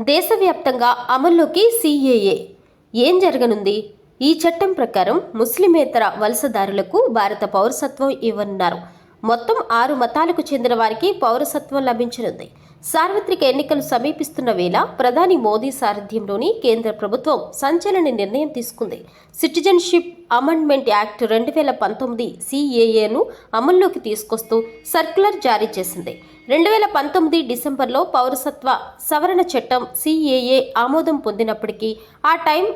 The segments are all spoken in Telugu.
దేశవ్యాప్తంగా అమల్లోకి సీఏఏ. ఏం జరగనుంది? ఈ చట్టం ప్రకారం ముస్లిమేతర వలసదారులకు భారత పౌరసత్వం ఇవ్వనున్నారు. మొత్తం ఆరు మతాలకు చెందిన వారికి పౌరసత్వం లభించనుంది. సార్వత్రిక ఎన్నికలు సమీపిస్తున్న వేళ ప్రధాని మోదీ సారథ్యంలోని కేంద్ర ప్రభుత్వం సంచలన నిర్ణయం తీసుకుంది. సిటిజన్షిప్ అమెండ్మెంట్ యాక్ట్ రెండు వేల పంతొమ్మిది సిఏఏను అమల్లోకి తీసుకొస్తూ సర్క్యులర్ జారీ చేసింది. రెండు వేల పంతొమ్మిది డిసెంబర్లో పౌరసత్వ సవరణ చట్టం సిఏఏ ఆమోదం పొందినప్పటికీ ఆ టైం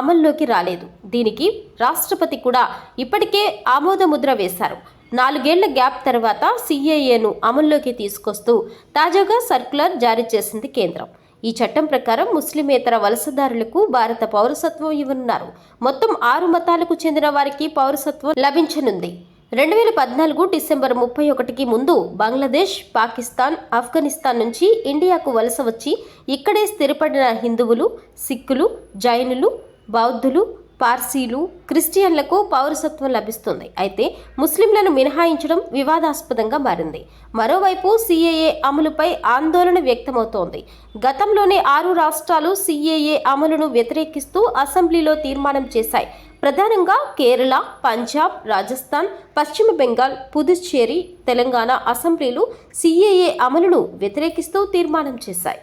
అమల్లోకి రాలేదు. దీనికి రాష్ట్రపతి కూడా ఇప్పటికే ఆమోదముద్ర వేశారు. నాలుగేళ్ళ గ్యాప్ తర్వాత సిఏఏను అమల్లోకి తీసుకొస్తూ తాజాగా సర్క్యులర్ జారీ చేసింది కేంద్రం. ఈ చట్టం ప్రకారం ముస్లిమేతర వలసదారులకు భారత పౌరసత్వం ఇవ్వనున్నారు. మొత్తం ఆరు మతాలకు చెందిన వారికి పౌరసత్వం లభించనుంది. రెండు వేల పద్నాలుగు డిసెంబర్ ముప్పై ఒకటికి ముందు బంగ్లాదేశ్ పాకిస్తాన్ ఆఫ్ఘనిస్తాన్ నుంచి ఇండియాకు వలస వచ్చి ఇక్కడే స్థిరపడిన హిందువులు సిక్కులు జైనులు బౌద్ధులు పార్సీలు క్రిస్టియన్లకు పౌరసత్వం లభిస్తుంది. అయితే ముస్లింలను మినహాయించడం వివాదాస్పదంగా మారింది. మరోవైపు సీఏఏ అమలుపై ఆందోళన వ్యక్తమవుతోంది. గతంలోనే ఆరు రాష్ట్రాలు సీఏఏ అమలును వ్యతిరేకిస్తూ అసెంబ్లీలో తీర్మానం చేశాయి. ప్రధానంగా కేరళ పంజాబ్ రాజస్థాన్ పశ్చిమ బెంగాల్ పుదుచ్చేరి తెలంగాణ అసెంబ్లీలు సీఏఏ అమలును వ్యతిరేకిస్తూ తీర్మానం చేశాయి.